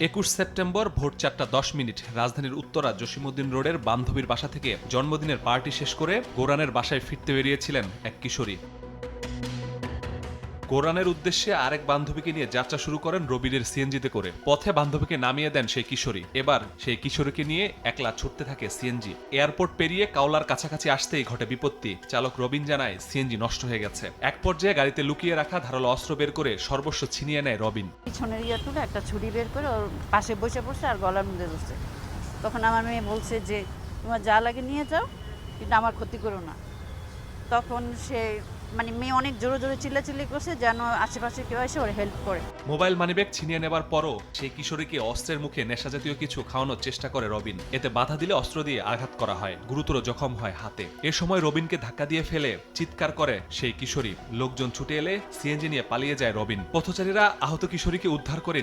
একুশ সেপ্টেম্বর ভোর চারটা দশ মিনিট রাজধানীর উত্তরা জসিমুদ্দিন রোডের বান্ধবীর বাসা থেকে জন্মদিনের পার্টি শেষ করে গোরানের বাসায় ফিরতে বেরিয়েছিলেন এক কিশোরী। কোরআনের উদ্দেশ্যে আরেক বান্ধবীকে নিয়ে যাত্রা শুরু করেন রবিনের সিএনজিতে করে। পথে বান্ধবীকে নামিয়ে দেন সেই কিশোরী। এবার সেই কিশোরীকে নিয়ে একলা ছুটতে থাকে সিএনজি। এয়ারপোর্ট পেরিয়ে কাওলার কাছাকাছি আসতেই ঘটে বিপত্তি। চালক রবিন জানায়, সিএনজি নষ্ট হয়ে গেছে। এক পর্যায়ে গাড়িতে লুকিয়ে রাখা ধারালো অস্ত্র বের করে সর্বস্ব ছিনিয়ে নেয় রবিন। পিছনের ইয়ে তুলে একটা ছুরি বের করে ওর পাশে বসে বসে আর গলার মধ্যে ধরছে। তখন আমার মেয়ে বলছে যে, তোমার যা লাগে নিয়ে যাও, কিন্তু আমার ক্ষতি করো না। তখন সে মানে মেয়ে অনেক জোরে জোরে চিল্লাচিল্লি করছে যেন আশেপাশে কেউ এসে ওর হেল্প করে। মোবাইল মানিব্যাগ ছিনিয়ে নেবার পরও সেই কিশোরীকে অস্ত্রের মুখে নেশা জাতীয় কিছু খাওয়ানোর চেষ্টা করে রবিন। এতে বাধা দিলে অস্ত্র দিয়ে আঘাত করা হয়, গুরুতর জখম হয় হাতে। এ সময় রবিনকে ধাক্কা দিয়ে ফেলে চিৎকার করে সেই কিশোরী। লোকজন ছুটে এলে সিএনজি নিয়ে পালিয়ে যায় রবিন। পথচারীরা আহত কিশোরীকে উদ্ধার করে